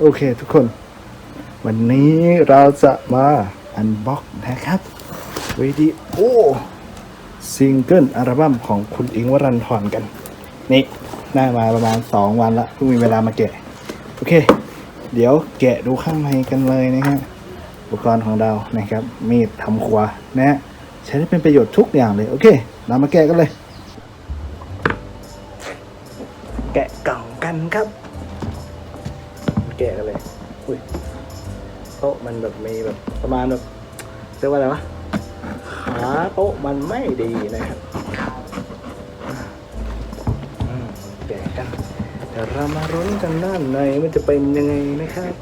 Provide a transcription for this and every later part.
โอเคทุกคน วันนี้เราจะมาอันบ็อกนะครับวิดีโอซิงเกิลอัลบั้มของคุณอิงวรันทรกัน นี่ได้มาประมาณ 2 วันละเพิ่งมีเวลามาแกะ โอเค เดี๋ยวแกะดูข้างในกันเลยนะฮะอุปกรณ์ของเรานะครับ มีดทำครัวนะฮะใช้ได้เป็นประโยชน์ทุกอย่างเลย โอเค เรามาแกะกันเลย แกะกล่องกันครับ แกะกันเลย อุ้ยโต๊ะมันแบบมีแบบประมาณแบบเรียกว่าอะไรวะขาโต๊ะมันไม่ดีนะครับแกะกันเดี๋ยวเรามารุ้นกันด้านในมันจะเป็นยังไงนะครับ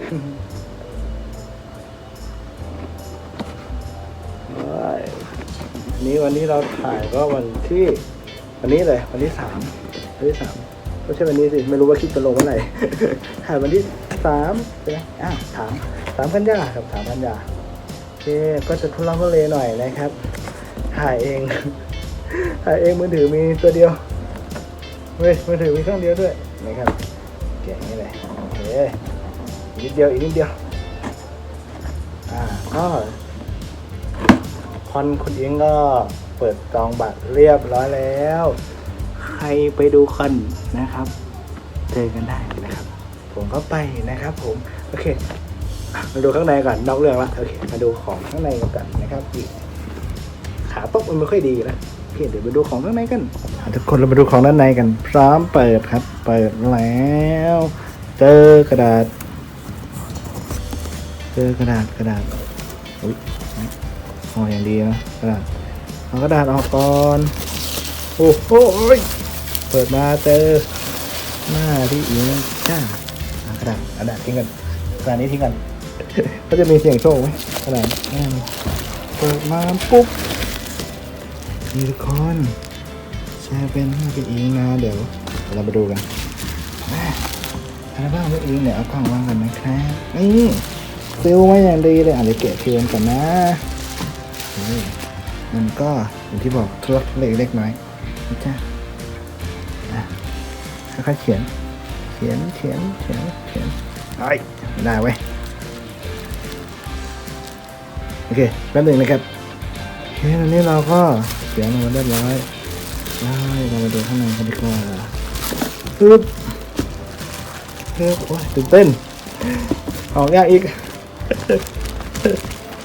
ว้ยนี่วันนี้เราถ่ายก็วันที่วันนี้เลยวันที่สามวันที่สามไม่ใช่วันนี้สิไม่รู้ว่าคลิปจะลงเมื่อไหร่ถ่ายวันที่ สามไหมอ่าสามสามกันยาครับสามกันยาโอเคก็จะทุลักทุเลหน่อยนะครับถ่ายเองถ่ายเองมือถือมีตัวเดียวเฮ้ยมือถือมีเครื่องเดียวด้วยนะครับเก่งนี่เลยโอเคอีกนิดเดียวอีกนิดเดียวอ่าก็คอนคุณเองก็เปิดจองบัตรเรียบร้อยแล้ว ใครไปดูคอนนะครับ เจอกันได้ นะครับผมก็ไปนะครับ ผมโอเคมาดูข้างในก่อนนอกเรื่องละโอเคมาดูของข้างในกันนะครับอีกขาโต๊ะมันไม่ค่อยดีนะโอเคเดี๋ยวไปดูของข้างในกันทุกคนเรามาดูของด้านในกัน พร้อมเปิดครับ เปิดแล้ว เจอกระดาษ เจอกระดาษกระดาษอุ้ยห่ออย่างดีนะกระดาษเอากระดาษออกก่อนโอ้โหเปิดมาเจอหน้าที่อิงจ้า ระดาษกระดาษทิ้งกันกระดาษนี้ทิ้งกันก็จะมีเสียงโชคไหมกระดาษอืมเปิดมาปุ๊บมีทุกคนแชร์เป็นให้พี่อิงนะเดี๋ยวเรามาดูกันอะอัลบั้มพี่อิงเดี๋ยวเอากล้องวางกันนะครับนี่ซิลมาอย่างดีเลยอะเดี๋ยวเกะเทียนก่อนนะนี่มันก็อย่างที่บอกทุลักทุเล็กเล็กน้อยนะจ๊ะอะค่อยๆเขียน เขียนเขียนเขียนเขียนไอ้ยไม่ได้เว้ยโอเคแป๊บหนึ่งนะครับโอเคตอนนี้เราก็เขียนลงมาเรียบร้อยได้เรามาดูข้างในกันดีกว่าปึ๊บปึ๊บโอ้ยตื่นเต้นออกยากอีก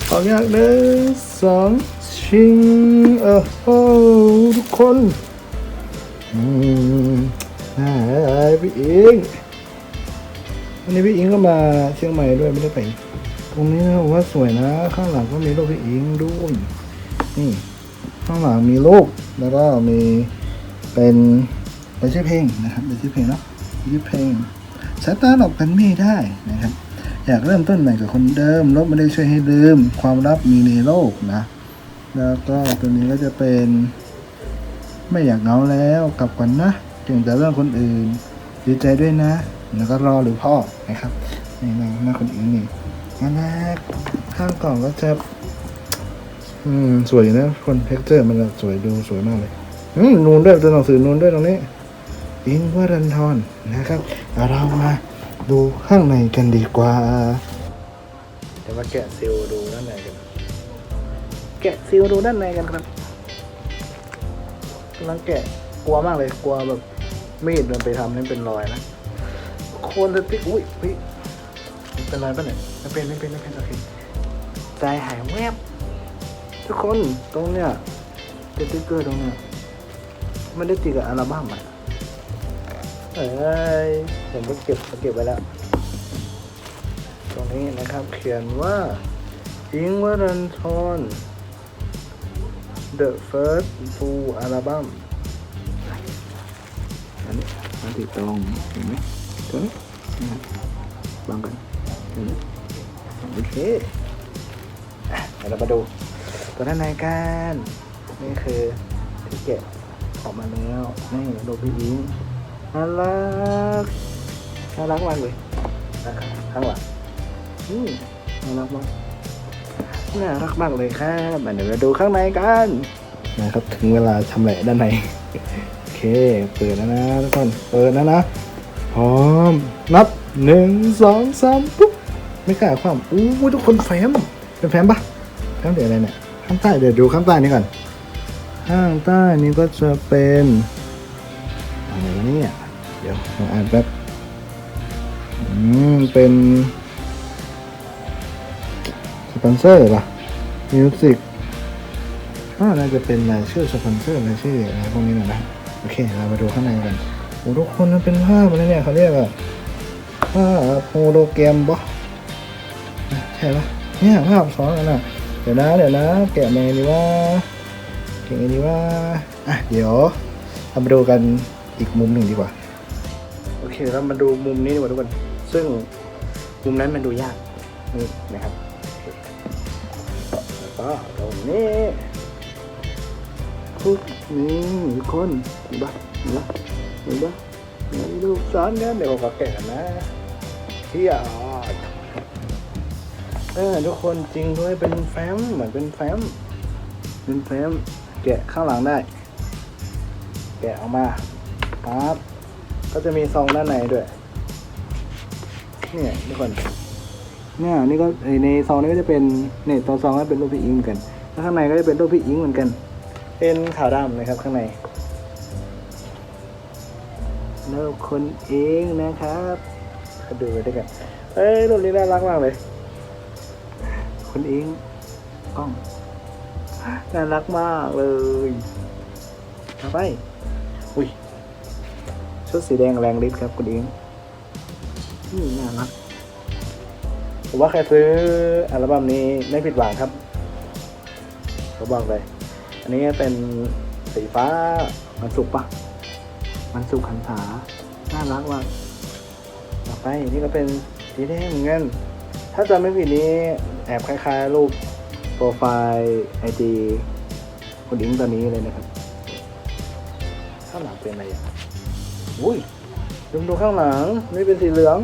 ออกยากหนึ่งสองชิงเออโอ้ทุกคนอืม น่าพี่อิงวันนี้พี่อิงก็มาเชียงใหม่ด้วยไม่ได้ไปตรงนี้นะผมว่าสวยนะ ข้างหลังก็มีรูปพี่อิงด้วยนี่ข้างหลังมีรูปแล้วก็มีเป็นเป็นชื่อเพลงนะครับเป็นชื่อเพลงเนาะชื่อเพลงสายตาหลอกกันไม่ได้นะครับ อยากเริ่มต้นใหม่กับคนเดิมลบไม่ได้ช่วยให้ลืม ความลับมีในโลกนะ แล้วก็ตัวนี้ก็จะเป็น ไม่อยากเหงาแล้วกลับก่อนนะ เก่งแต่เรื่องคนอื่นดีใจด้วยนะแล้วก็รอหรือพ่อนะครับนี่นะหน้าคนอิงนี่น่ารักข้างกล่องก็จะอืมสวยนะ คนเท็กเจอร์มันจะสวยดูสวยมากเลยอืมนูนด้วยตัวหนังสือนูนด้วยตรงนี้ อิงวรันทรนะครับเอาเรามาดูข้างในกันดีกว่าเดี๋ยวมาแกะซิลดูด้านในกัน แกะซิลดูด้านในกันครับกำลังแกะกลัวมากเลยกลัวแบบ มีดมันไปทำให้เป็นรอยนะโคนสติ๊กอุ้ยเฮ้ยเป็นไรปะเนี่ยไม่เป็นไม่เป็นไม่เป็นโอเคใจหายแวบ ทุกคนตรงเนี้ยสติ๊กเกอร์ตรงเนี้ยไม่ได้ติดกับอัลบั้มอะเอ้ยผมก็เก็บเก็บไว้แล้ว ตรงนี้นะครับ เขียนว่าอิงวรันทร The First Full Album นี้มันติดตรงเห็นไหมตรงนี้นะครับวางกันโอเคเดี๋ยวเรามาดูตัวด้านในกันนี่คือที่เก็บออกมาแล้วนี่ดูพี่อิงน่ารักน่ารักมากเลยนะครับข้างหลังอืมน่ารักมากน่ารักมากเลยครับเดี๋ยวมาดูข้างในกันนะครับถึงเวลาทำอะไรด้านใน เคเปิดแล้วนะทุกคนเปิดแล้วนะพร้อมนับหนึ่งสองสามปุ๊บไม่กล้าความอู้ทุกคนแฟ้มเป็นแฟ้มปะแฟ้มเดี๋ยวอะไรเนี่ยข้างใต้เดี๋ยวดูข้างใต้นี่ก่อนข้างใต้นี่ก็จะเป็นอะไรเนี่ยเดี๋ยวผมอ่านแป๊บอืมเป็นสปอนเซอร์ป่ะมิวสิกอ่าน่าจะเป็นรายชื่อสปอนเซอร์รายชื่ออะไรพวกนี้น่อยนะ โอเค เรามาดูข้างในกันโอ้ทุกคนมันเป็นภาพอะไรเนี่ยเขาเรียกอะภาพโฮโลแกรมปะใช่ปะเนี่ยภาพซ้อนกันนะเดี๋ยวนะเดี๋ยวนะแกะมาดีว่าแกะไงดีว่าอะเดี๋ยวเรามาดูกันอีกมุมหนึ่งดีกว่า โอเคเรามาดูมุมนี้ดีกว่าทุกคนซึ่งมุมนั้นมันดูยากนี่นะครับแล้วก็ตรงนี้คุก นี่ทุกคนเห็นปะเห็นปะเห็นปะมีรูปซ้อนกันเดี๋ยวผมขอแกะนะเที่ยเออทุกคนจริงด้วยเป็นแฟ้มเหมือนเป็นแฟ้มเป็นแฟ้มแกะข้างหลังได้ แกะออกมาครับก็จะมีซองด้านในด้วยเนี่ยทุกคนเนี่ยนี่ก็ในซองนี้ก็จะเป็นเนี่ยตัวซองก็เป็นรูปพี่อิงเหมือนกันแล้วข้างในก็จะเป็นรูปพี่อิงเหมือนกัน เป็นขาวดำนะครับข้างในแล้วคนเองนะครับดูไปด้วยกัน เอ้ยรูปนี้น่ารักมากเลย คนเองกล้องน่ารักมากเลยเอาไป อุ้ย ชุดสีแดงแรงฤทธิ์ครับคุณเองนี่น่ารักผมว่าใครซื้ออัลบั้มนี้ไม่ผิดหวังครับเขาบอกเลย นนี้เป็นสีฟ้ามันสุกปะมันสุขันษาน่ารักมากต่อไปนี่ก็เป็นสีแดงเหมือนกันถ้าจำไม่ผิดนี้แอบคล้ายๆ รูปโปรไฟล์ไอจีคุณอิงตอนนี้เลยนะครับ ข้างหลังเป็นอะไรอะอุ้ยดูดูข้างหลังนี่เป็นสีเหลือง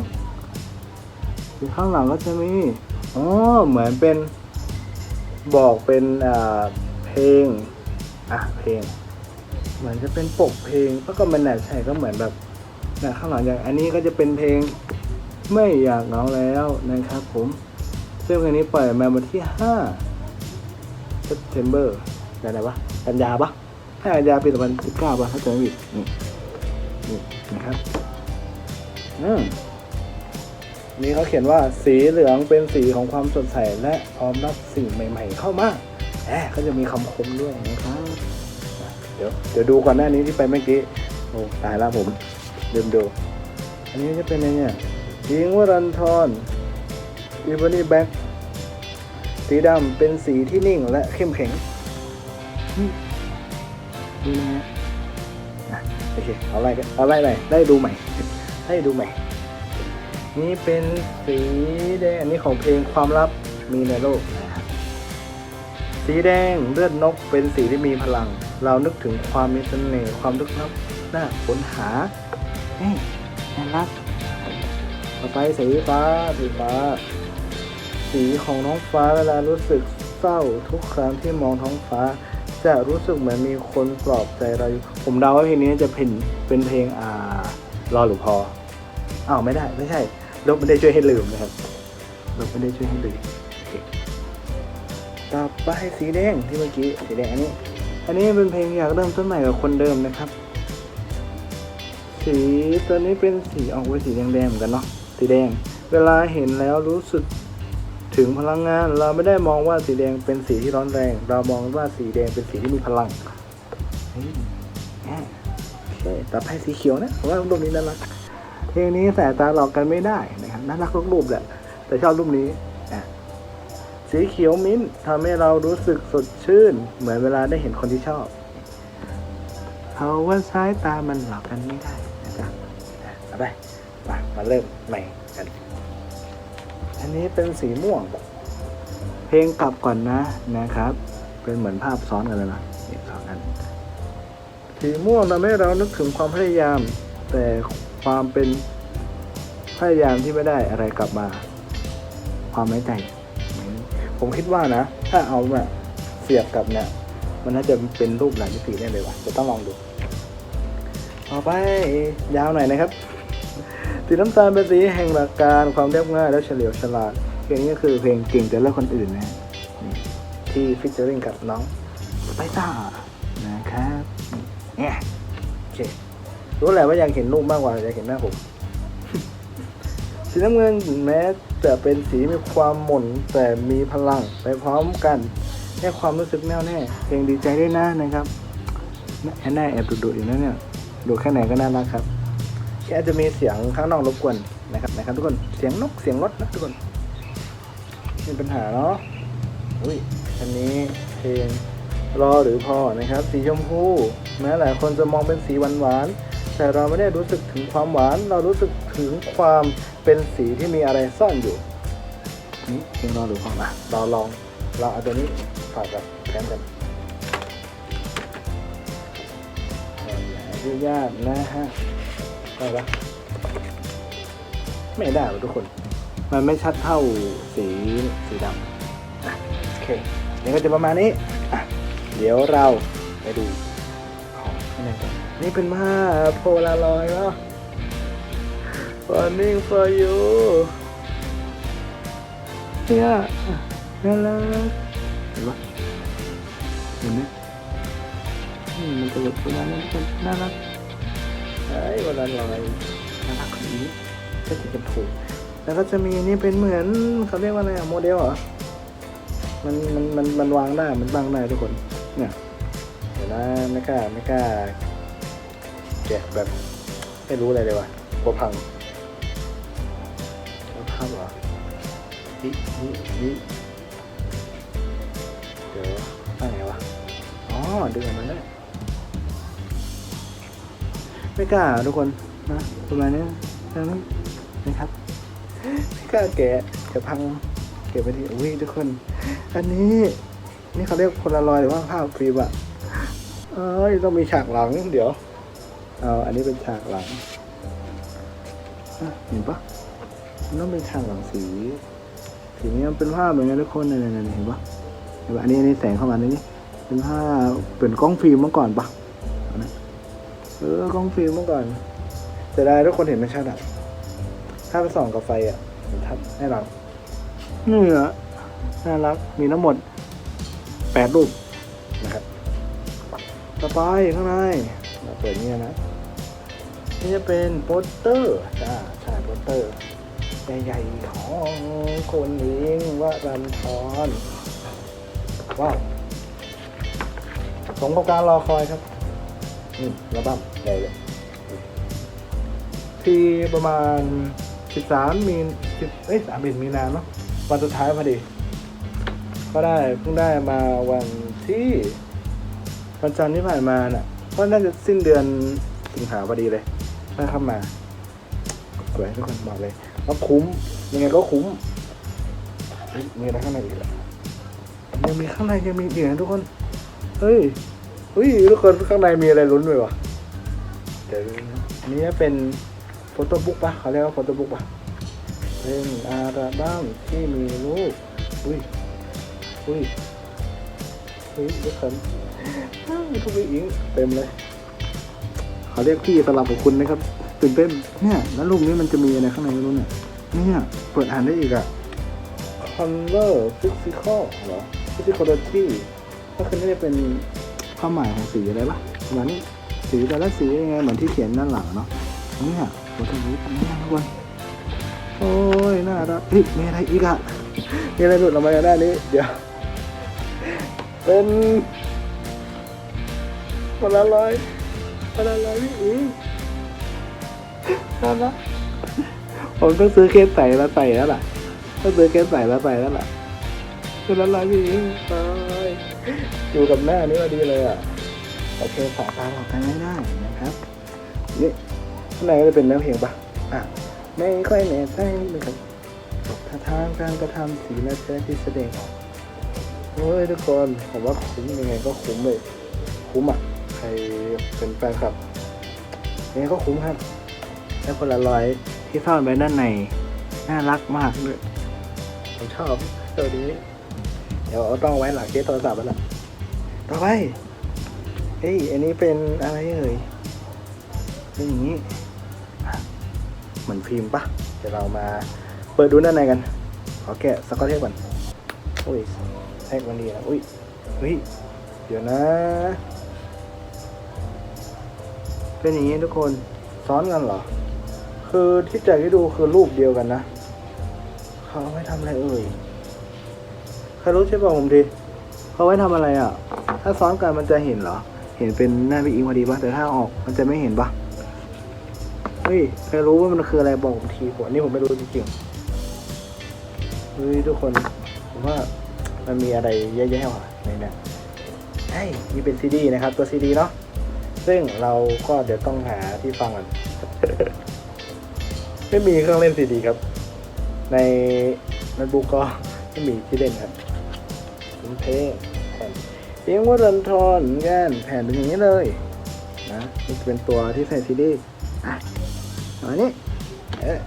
ดูข้างหลังก็จะมีอ๋อเหมือนเป็นบอกเป็นอ่าเพลง อะเพลง เหมือนจะเป็นปกเพลงก็ก็มันแหละใช่ก็เหมือนแบบนะข้างหลังอย่างอันนี้ก็จะเป็นเพลงไม่อยากเหงาแล้วนะครับผม ซึ่งเพลงนี้ปล่อยมาวันที่5 September ได้ไหนวะกันยาปะ5กันยาปี2019ปะถ้าจำไม่ผิดนี่นี่นะครับอืมนี่เขาเขียนว่าสีเหลืองเป็นสีของความสดใสและพร้อมรับสิ่งใหม่ ๆ เข้ามา แอบก็จะมีคำคมด้วยนะครับเดี๋ยวเดี๋ยวดูก่อนหน้านี้ที่ไปเมื่อกี้โอ้ตายแล้วผมลืมดู อันนี้จะเป็นอะไรเนี่ยยิงวรันทรอีวานี่แบ็กสีดำเป็นสีที่นิ่งและเข้มแข็งอืมดูนะฮะอะโอเคเอาไล่กันเอาไล่ใหม่ได้ดูใหม่ให้ดูใหม่ นี่เป็นสีแดงอันนี้ของเพลงความลับมีในโลกนะครับ สีแดงเลือดนกเป็นสีที่มีพลัง เรานึกถึงความมีเสน่ห์ความลึกลับน่าค้นหาเฮ้ยน่ารักต่อไปสีฟ้าสีฟ้า สีของท้องฟ้าเวลารู้สึกเศร้าทุกครั้งที่มองท้องฟ้า จะรู้สึกเหมือนมีคนปลอบใจเราอยู่ผมเดาว่าเพลงนี้จะเป็นเป็นเพลงอ่ารอหรือพออ้าวไม่ได้ไม่ใช่ลบไม่ได้ช่วยให้ลืมนะครับลบไม่ได้ช่วยให้ลืม ต่อไปสีแดงที่เมื่อกี้สีแดงอันนี้ อันนี้เป็นเพลงอยากเริ่มต้นใหม่กับคนเดิมนะครับ สีตัวนี้เป็นสีออกไว้สีแดงๆเหมือนกันเนาะสีแดง เวลาเห็นแล้วรู้สึกถึงพลังงาน เราไม่ได้มองว่าสีแดงเป็นสีที่ร้อนแรง เรามองว่าสีแดงเป็นสีที่มีพลังโอเคต่อไปสีเขียวนะผมว่ารูปนี้น่ารักเพลงนี้แสบตาหลอกกันไม่ได้นะครับน่ารักทุกรูปแหละแต่ชอบรูปนี้ สีเขียวมิ้นท์ทำให้เรารู้สึกสดชื่น เหมือนเวลาได้เห็นคนที่ชอบ เพราะว่าสายตามันหลอกกันไม่ได้นะจ๊ะเอาไปมามาเริ่มใหม่กัน อันนี้เป็นสีม่วง เพลงกลับก่อนนะนะครับ เป็นเหมือนภาพซ้อนกันเลยนะนี่ซ้อนกัน สีม่วงทำให้เรานึกถึงความพยายาม แต่ความเป็นพยายามที่ไม่ได้อะไรกลับมา ความไว้ใจ ผมคิดว่านะ ถ้าเอาแบบเสียบกับเนี่ย มันน่าจะเป็นรูปหลายมิติได้เลยว่ะจะต้องลองดู ต่อไปยาวหน่อยนะครับ สีน้ำตาลเป็นสีแห่งหลักการความเรียบง่ายและเฉลียวฉลาดเพลงนี้ก็คือเพลงเก่งแต่ลิกคนอื่นนะที่ฟิชเจอริงกับน้องไปต้านะครับเนี่ยโอเครู้แหละว่าอยากเห็นรูปมากกว่าอยากเห็นหน้าผม สีน้ำเงินแม้จะเป็นสีมีความหม่นแต่มีพลังไปพร้อมกันให้ความรู้สึกแน่วแน่เพลงดีใจด้วยนะนะครับแอนน่าแอบดุๆอยู่นะเนี่ยดูแค่ไหนก็น่ารักครับแค่จะมีเสียงข้างนอกรบกวนนะครับนะครับ ทุกคนเสียงนกเสียงรถนะทุกคนมีปัญหาเนาะอุ้ยอันนี้เพลงรอหรือพอนะครับ สีชมพูแม้หลายคนจะมองเป็นสีหวานๆแต่เราไม่ได้รู้สึกถึงความหวาน เรารู้สึกถึงความ เป็นสีที่มีอะไรซ่อนอยู่นี่เพลงรอหรือพอนะเราลองเราเอาตัวนี้ฝากกับแคมกันอนุญาตนะฮะได้ปะไม่ได้ว่ะทุกคน มันไม่ชัดเท่าสีสีดำอะโอเคนี่ก็จะประมาณนี้อะเดี๋ยวเราไปดูของข้างในกันนี่เป็นผ้าโพลารอยด์เนาะ Running for you เนี่ยน่ารักเห็นปะเห็นไหมนี่มันจะแบบประมาณนั้นทุกคนน่ารักไอ้ยวันละลอยน่ารักคนนี้ก็จะเป็นถูก แล้วก็จะมีนี่เป็นเหมือนเขาเรียกว่าอะไรอะโมเดลเหรอ มันมันมันมันวางได้มันบังได้ทุกคน เนี่ยเห็นไหมไม่กล้าไม่กล้าแกะแบบไม่รู้อะไรเลยว่ะกลัวพัง นี่นี่นี่เดี๋ยวตั้งไงวะ อ๋อดึงออกมาได้ไม่กล้าทุกคนนะประมาณนี้นะนี่นะครับไม่กล้าแกะเดี๋ยวพังเก็บไปทีอุ้ยทุกคน อันนี้ นี่เขาเรียกโพลารอยหรือว่าภาพฟิล์มอะเอ้ยต้องมีฉากหลังเดี๋ยวเอาอันนี้เป็นฉากหลังเห็นปะนต้องเป็นฉากหลังสี สีนี้มันเป็นภาพเหมือนกันทุกคนเนี่ยเนี่ยเห็นปะเห็นปะอันนี้อันนี้แสงเข้ามาในนี้เป็นภาพเป็นกล้องฟิล์มเมื่อก่อนปะเออกล้องฟิล์มเมื่อก่อนแต่ได้ทุกคนเห็นไม่ชัดอะถ้าไปส่องกับไฟอะเห็นทัดให้เรานี่เหรอน่ารักมีทั้งหมดแปดรูปนะครับต่อไปข้างในเราเปิดเนี่ยนะนี่จะเป็นโปสเตอร์จ้าใช่โปสเตอร์ ใหญ่ๆของคนเองวรันทรว้าวสมกับการรอคอยครับนี่ระบับใหญ่เลยที่ประมาณ 13 มี10เอ้ย3มีนาเนาะวันสุดท้ายพอดี ก็ได้เพิ่งได้มาวันที่วันจันทร์ที่ผ่านมาน่ะก็น่าจะสิ้นเดือนสิงหาพอดีเลยได้เข้ามาสวยทุกคนบอกเลย ว่าคุ้ม ยังไงก็คุ้มมีอะไรข้างในอีกยังมีข้างในยังมีอีกนะทุกคน เฮ้ย เฮ้ยทุกคนข้างในมีอะไรลุ้นด้วยวะ เดี๋ยวนะอันนี้เป็นโฟโต้บุ๊กปะเขาเรียกว่าโฟโต้บุ๊กปะเป็นอัลบั้มที่มีรูป อุ้ย อุ้ยอุ้ยทุกคนอ้าวทุกผู้หญิงเต็มเลย เขาเรียกพี่สลับกับคุณนะครับ ตื่นเต้นเนี่ยแล้วรูปนี้มันจะมีอะไรข้างในไม่รู้เนี่ยเนี่ยเปิดอ่านได้อีกอะ conver physical เหรอ physicality ก็คือน่าจะเป็นความหมายของสีอะไรปะประมาณนี้สีแต่ละสียังไงเหมือนที่เขียนด้านหลังเนาะเนี่ยโฟโต้บุ๊กนี่ทุกคนโอ้ยน่ารักเฮ้ยมีอะไรอีกอะมีอะไรหลุดออกมาจากด้านนี้ เดี๋ยวเป็นคนละร้อยคนละร้อยพี่อี น่ารักผมต้องซื้อเคสใส่แล้วใส่แล้วล่ะต้องซื้อเคสใส่แล้วใส่แล้วล่ะคนละร้อยพี่อีตายอยู่กับหน้านี่มาดีเลยอะโอเคสองตาหลอกกันไม่ได้นะครับนี่ข้างในก็จะเป็นเนื้อเพลงปะอะไม่ค่อยแน่ใจเลยครับบท่าทางการกระทำสีและแท้ที่แสดงออกโอ้ยทุกคนผมว่าคุ้มยังไงก็คุ้มเลย คุ้มอะใครเป็นแฟนคลับยังไงก็คุ้มครับ แล้วคนละร้อยที่ซ่อนไว้ด้านใน น่ารักมากเลยผมชอบตัวนี้ เดี๋ยวเอาต้องไว้หลังเคสโทรศัพท์แล้วล่ะต่อไปเฮ้ยอันนี้เป็นอะไรเอ่ยเป็นอย่างนี้อะเหมือนฟิล์มปะเดี๋ยวเรามาเปิดดูด้านในกัน ขอแกะสกอตเทปก่อนอุ้ยแทกมันดีนะอุ้ยเฮ้ยเดี๋ยวนะ เป็นอย่างนี้ทุกคนซ้อนกันเหรอ คือที่แจกให้ดูคือรูปเดียวกันนะ เขาไว้ทำอะไรเอ่ยใครรู้ช่วยบอกผมทีเขาไว้ทำอะไรอะ ถ้าซ้อนกันมันจะเห็นเหรอ เห็นเป็นหน้าพี่อิงพอดีปะแต่ถ้าออกมันจะไม่เห็นปะเฮ้ย ใครรู้ว่ามันคืออะไรบอกผมทีผมอันนี้ผมไม่รู้จริงๆเฮ้ยทุกคน ผมว่ามันมีอะไรเยอะแยะว่ะในเนี้เฮ้ยนี่เป็นซีดีนะครับ ตัวซีดีเนาะ ซึ่งเราก็เดี๋ยวต้องหาที่ฟังก่อน ไม่มีเครื่องเล่นซีดีครับ ในโน้ตบุ๊กก็ไม่มีที่เล่นครับเป็นเพลงแผ่นเสียงว่ารันทอนกันแผ่นเป็นอย่างนี้เลยนะนี่เป็นตัวที่ใส่ซีดีอะอันนี้เออ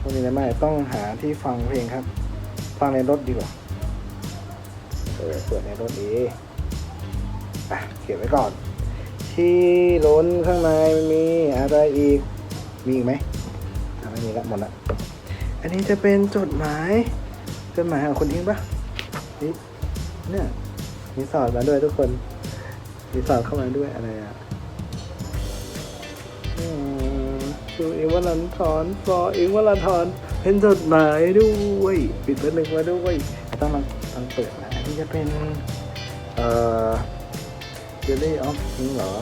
พวกนี้ไม่ต้องหาที่ฟังเพลงครับ ฟังในรถดีกว่าเออเปิดในรถดีอะเก็บไว้ก่อน ที่ล้นข้างในมันมีอะไรอีก มีอีกไหม อะไม่มีละหมดละ อันนี้จะเป็นจดหมาย จดหมายของคนทิ้งปะนี่เนี่ยมีสอดมาด้วยทุกคนมีสอดเข้ามาด้วยอะไรอะชูอิงวัลันทอนฟออิงวัลันทอนเป็นจดหมายด้วยปิดตัวหนึ่งมาด้วยต้องลองลองเปิดนะอันนี้จะเป็น เอ่อ Jelly of King เหรอ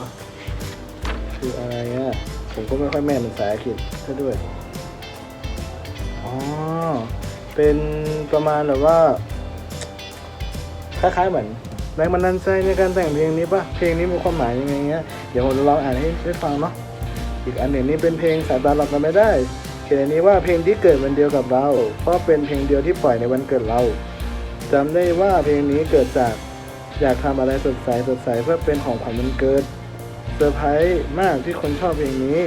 คืออะไรอะ ผมก็ไม่ค่อยแม่นภาษาอังกฤษซะด้วย อ๋อ เป็นประมาณแบบว่า คล้ายๆเหมือนแรงบันดาลใจในการแต่งเพลงนี้ปะเพลงนี้มีความหมายยังไงเงี้ย เดี๋ยวผมจะลองอ่านให้ได้ฟังเนาะ อีกอันหนึ่งนี่เป็นเพลงสายตาหลับกันไม่ได้ เขียนอันนี้ว่าเพลงที่เกิดวันเดียวกับเรา เพราะเป็นเพลงเดียวที่ปล่อยในวันเกิดเราจำได้ว่าเพลงนี้เกิดจากอยากทำอะไรสดใสสดใสเพื่อเป็นของขวัญวันเกิดเซอร์ไพรส์มากที่คนชอบเพลงนี้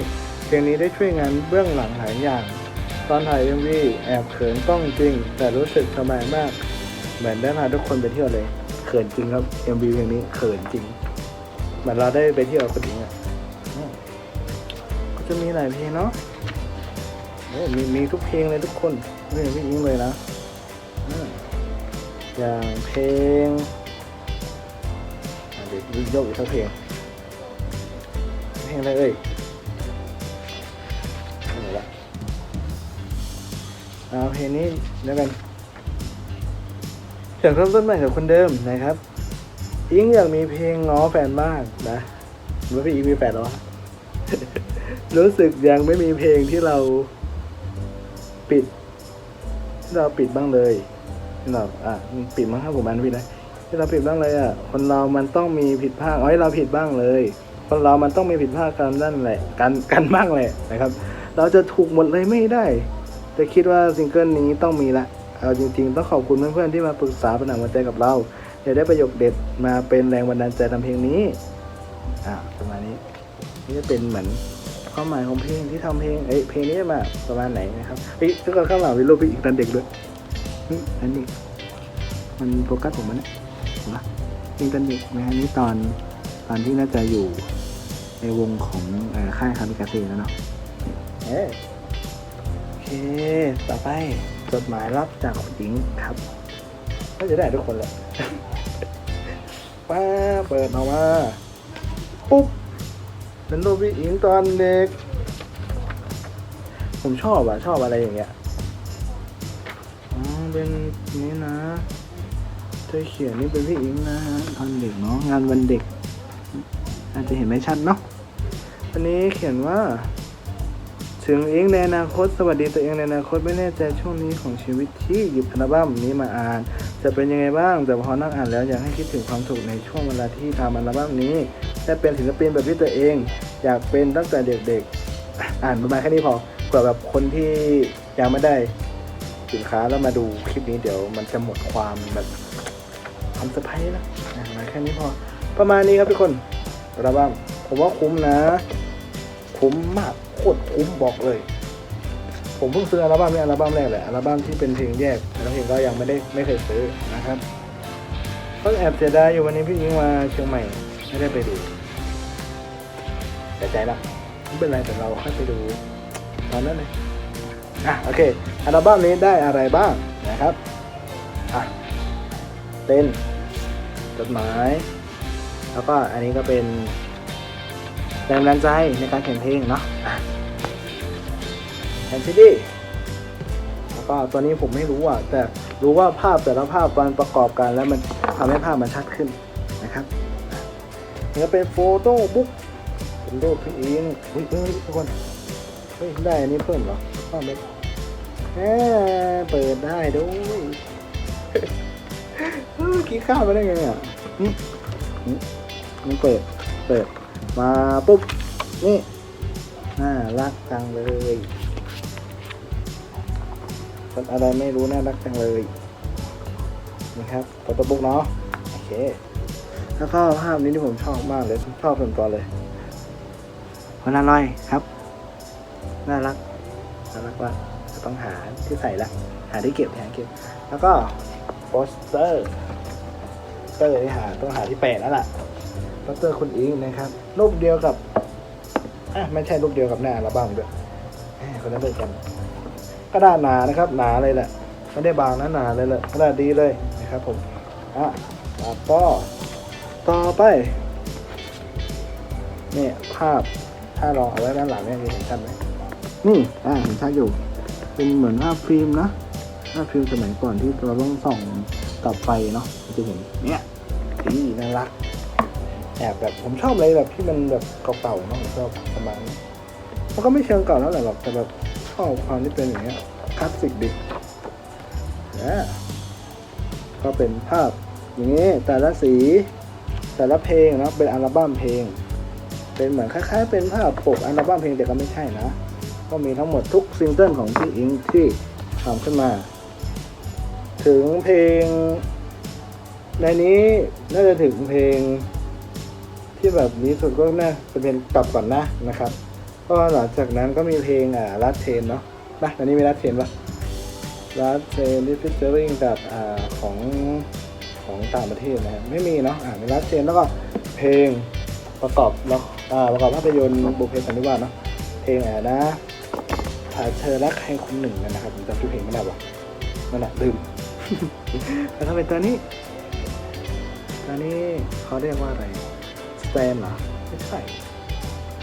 เพลงนี้ได้ช่วยงานเบื้องหลังหลายอย่าง ตอนถ่ายเอ็มวีแอบเขินต้องจริง แต่รู้สึกสบายมาก เหมือนได้พาทุกคนไปเที่ยวเลย เขินจริงครับเอ็มวีเพลงนี้เขินจริง เหมือนเราได้ไปเที่ยวคนอื่นอะก็จะมีหลายเพลงเนาะโอ้มีมีทุกเพลงเลยทุกคนไม่เห็นพี่อิงเลยนะอย่างเพลงเดี๋ยวยกอีกสักเพลงเพลงอะไรเอ่ย เอาเพลงนี้แล้วกันอยากเริ่มต้นใหม่กับคนเดิมนะครับ อิงอยากมีเพลงง้อแฟนมากนะรือว่าพี่อิงมีแฟนแล้ววะรู้สึกยังไม่มีเพลงที่เราปิดที่เราปิดบ้างเลยที่เราอะปิดบ้างครับผมอันพี่นะที่เราปิดบ้างเลยอะ คนเรามันต้องมีผิดพลาดเอ๋อเราผิดบ้างเลย คนเรามันต้องมีผิดพลาดกันนั่นแหละ กันกันบ้างแหละนะครับ เราจะถูกหมดเลยไม่ได้ แต่คิดว่าซิงเกิลนี้ต้องมีละเอาจริงๆ ต้องขอบคุณเพื่อนๆที่มาปรึกษาปัญหาหัวใจกับเราเดี๋ยวได้ประโยคเด็ดมาเป็นแรงบันดาลใจทำเพลงนี้อ่าประมาณนี้นี่จะเป็นเหมือนความหมายของเพลงที่ทำเพลงเอ้ยเพลงนี้มาประมาณไหนนะครับเฮ้ยทุกคนข้างหลังมีรูปพี่อีกตอนเด็กด้วยเฮ้ยอันนี้มันโฟกัสผมมันนะเห็นปะเพลงตอนเด็กนะฮะนี่ตอนตอนที่น่าจะอยู่ในวงของค่ายคามิกาเซ่แล้วเนาะเอ๊ะ ต่อไปจดหมายรับจากคุณหญิงครับ ก็จะได้ทุกคนแหละป้าเปิดออกมาปุ๊บเป็นรูปพี่หญิงตอนเด็ก ผมชอบอะชอบอะไรอย่างเงี้ยอ๋อเป็นนี้นะเธอเขียนนี่เป็นพี่อิงนะฮะตอนเด็กเนาะงานวันเด็กอาจจะเห็นไม่ชัดเนาะอันนี้เขียนว่า ถึงเองในอนาคตสวัสดีตัวเองในอนาคตไม่แน่ใจช่วงนี้ของชีวิตที่หยิบอัลบั้มนี้มาอ่าน จะเป็นยังไงบ้างแต่พอนั่งอ่านแล้วอยากให้คิดถึงความสุขในช่วงเวลาที่ทำอัลบั้มนี้ได้เป็นศิลปินแบบที่ตัวเอง อยากเป็นตั้งแต่เด็กๆ อะอ่านประมาณแค่นี้พอเผื่อแบบคนที่ยังไม่ได้สินค้าแล้วมาดูคลิปนี้เดี๋ยวมันจะหมดความแบบความเซอร์ไพรส์นะอะประมาณแค่นี้พอ ประมาณนี้ครับทุกคนอัลบั้มผมว่าคุ้มนะ คุ้มมาก คตรคุ้มบอกเลย ผมเพิ่งซื้ออัลบั้มนี้อัลบั้มแรกแหละอัลบั้มที่เป็นเพลงแยกแล้วเพลงก็ยังไม่ได้ไม่เคยซื้อนะครับก็แอบเสียดายอยู่วันนี้พี่ยิงมาเชียงใหม่ไม่ได้ไปดูแต่ใจละไม่เป็นไรแต่เราค่อยไปดูตอนนั้นเลยอะโอเคอัลบั้มนี้ได้อะไรบ้างนะครับอะเป็นจดหมาย แล้วก็อันนี้ก็เป็น แรงบันดาลใจในการเขียนเพลงเนาะแผ่นซีดีแล้วก็ตัวนี้ผมไม่รู้อะ แต่รู้ว่าภาพแต่ละภาพมันประกอบกันแล้วมันทำให้ภาพมันชัดขึ้นนะครับอะนี่ก็เป็นโฟโต้บุ๊กเป็นรูปพี่อิงเฮ้ยเฮ้ยทุกคนเฮ้ยได้อันนี้เพิ่มเหรอเพิ่มไหมแหมเปิดได้ด้วยกี้ข้ามมาได้ไงอะมันเปิด เปิด มาปุ๊บ นี่น่ารักจังเลยเป็นอะไรไม่รู้น่ารักจังเลยนี่ครับโฟโต้บุ๊กเนาะโอเคแล้วก็ภาพนี้ที่ผมชอบมากเลยชอบส่วนตัวเลยวันละร้อยครับ น่ารักน่ารักว่าจะต้องหาที่ใส่ละหาที่เก็บหาเก็บ แล้วก็โปสเตอร์โปสเตอร์ที่หาต้องหาที่แปะแล้วล่ะ โปสเตอร์คุณอิงนะครับ รูปเดียวกับอะไม่ใช่รูปเดียวกับหน้าอัลบั้มด้วยแหมคนนั้นเลยกันกระดาษหนานะครับ หนาเลยแหละไม่ได้บางนะหนาเลยแหละกระดาษดีเลยนะครับผมอะแล้วก็ต่อไปเนี่ยภาพถ้าลองเอาไว้ด้านหลังเนี่ยมีเห็นชัดไหมนี่อ่าเห็นชัดอยู่ เป็นเหมือนภาพฟิล์มนะภาพฟิล์มสมัยก่อนที่เราต้องส่องกับไปเนาะจะเห็นเนี่ยดีน่ารัก อบแบบผมชอบอะไรแบบที่มันแบบเก่าๆเนาะผมชอบประมาณนี้มันก็ไม่เชิงเก่าแล้วแหละหรอกแต่แบบชอบความที่เป็นอย่างเงี้ยคลาสสิกดินะก็เป็นภาพอย่างนี้แต่ละสีแต่ละเพลงนะเป็นอัลบั้มเพลง เป็นเหมือนคล้ายๆ เป็นภาพปกอัลบั้มเพลงแต่ก็ไม่ใช่นะก็มีทั้งหมดทุกซิงเกิลของพี่อิงที่ทำขึ้นมา ถึงเพลงในนี้น่าจะถึงเพลง ที่แบบนี้สุดก็น่าจะเป็นกลับก่อนนะนะครับก็หลังจากนั้นก็มีเพลงอ่าลัดเทนเนาะนะตอนนี้มีลัดเทนปะลัดเทนที่ฟิชเจอริงกับอ่าของของต่างประเทศนะครับไม่มีเนาะอ่ามีลัดเทนแล้วก็เพลงประกอบล้วอ่าประกอบภาพยนตร์บุพเพสันนิวาสเนาะเพลงอ่านะหาเธอรักใครคนหนึ่งนะครับผมจำชื่อเพลงไม่ได้วะนั่นแหละลืมแล้วก็เป็นตัวนี้ตัวนี้เขาเรียกว่าอะไร แตนเหรอไม่ใช่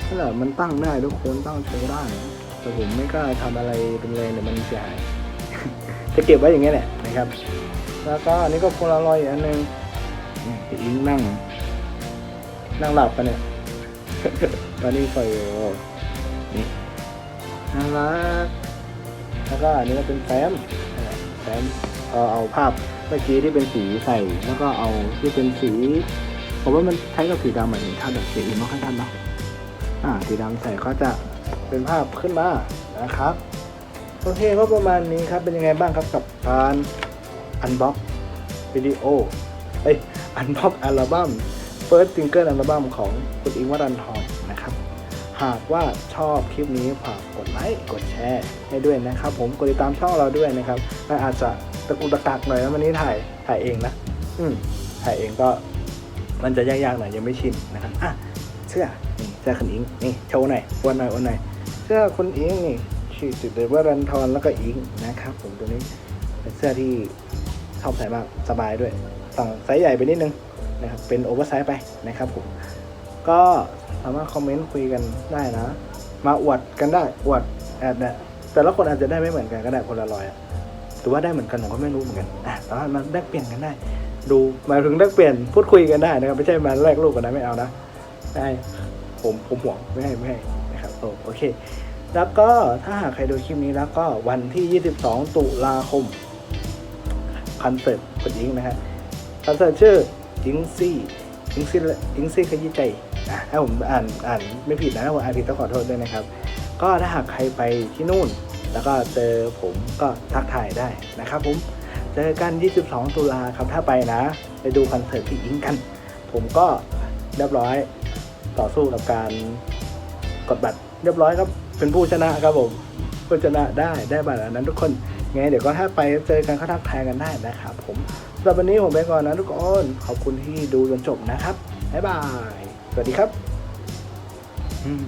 นั่นแหละมันตั้งได้ทุกคนตั้งโชว์ได้นะแต่ผมไม่กล้าทำอะไรเป็นเลยเดี๋ยวมันเสียหายจะเก็บไว้อย่างเงี้ยแหละนะครับ แล้วก็อันนี้ก็โพลารอยด์อีกอันหนึงนี่พี่อิงนั่ง นั่งหลับปะเนี่ยตอนนี้ไฟโอนี่น่ารักแล้วก็อันนี้ก็เป็นแฟ้มอ่าแฟ้มเอาเอาภาพเมื่อกี้ที่เป็นสีใส่ แล้วก็เอาที่เป็นสี ผมว่ามันใช้กับสีดำเหมือนถ้าแบบสีอื่นไม่ค่อยทันเนาะอ่าสีดำใส่ก็จะเป็นภาพขึ้นมานะครับ โอเคก็ประมาณนี้ครับเป็นยังไงบ้างครับกับการอันบ็อกวิดีโอเอ้ยอันบ็อกอัลบั้ม First Single อัลบั้มของคุณอิงวรันทรนะครับ หากว่าชอบคลิปนี้ฝากกดไลค์กดแชร์ให้ด้วยนะครับ ผมกดติดตามช่องเราด้วยนะครับมันอาจจะตะกุกตะกักหน่อยนะวันนี้ถ่ายถ่ายเองนะ อืมถ่ายเองก็ มันจะยากๆหน่อยยังไม่ชินนะครับอะเสื้อนี่เสื้อคุณอิงนี่โชว์หน่อยอวันหน่อยอวันหน่อยเสื้อคุณอิงนี่ชื่อติดเลยว่ารันทรแล้วก็อิงนะครับ ผมตัวนี้เป็นเสื้อที่ชอบใส่มากสบายด้วย สั่งไซส์ใหญ่ไปนิดนึงนะครับเป็นโอเวอร์ไซส์ไปนะครับผมก็สามารถคอมเมนต์คุยกันได้นะ มาอวดกันได้อวดแอดเนี่ยแต่ละคนอาจจะได้ไม่เหมือนกันก็ได้คนละรอยอะหรือว่าได้เหมือนกันผมก็ไม่รู้เหมือนกันอะแต่ว่ามาแลกเปลี่ยนกันได้ ดูมาถึงแลกเปลี่ยนพูดคุยกันได้นะครับ ไม่ใช่มาแลกรูปกันนะไม่เอานะได้ผมผมห่วงไม่ให้ไม่ให้นะครับโอเค แล้วก็ถ้าหากใครดูคลิปนี้แล้วก็วันที่ 22 ตุลาคมคอนเสิร์ตคุณอิงนะฮะคอนเสิร์ตชื่ออิงซี่อิงซี่อิงซี่ขยี้ใจอะถ้าผมอ่านอ่านไม่ผิดนะถ้าผมอ่านผิดต้องขอโทษด้วยนะครับ ก็ถ้าหากใครไปที่นู่น แล้วก็เจอผมก็ทักทายได้นะครับผม จอกัน 22 ตุลาครับ ถ้าไปนะ ไปดูคอนเสิร์ตพี่อิงกัน ผมก็เรียบร้อยต่อสู้กับการกดบัตรเรียบร้อยครับ เป็นผู้ชนะครับผมผู้ชนะได้ได้บัตรอันนั้นทุกคนไงเดี๋ยวก็ถ้าไปเจอกันก็ทักทายกันได้นะครับผมสำหรับวันนี้ผมไปก่อนนะทุกคนขอบคุณที่ดูจนจบนะครับบ๊ายบายสวัสดีครับอืม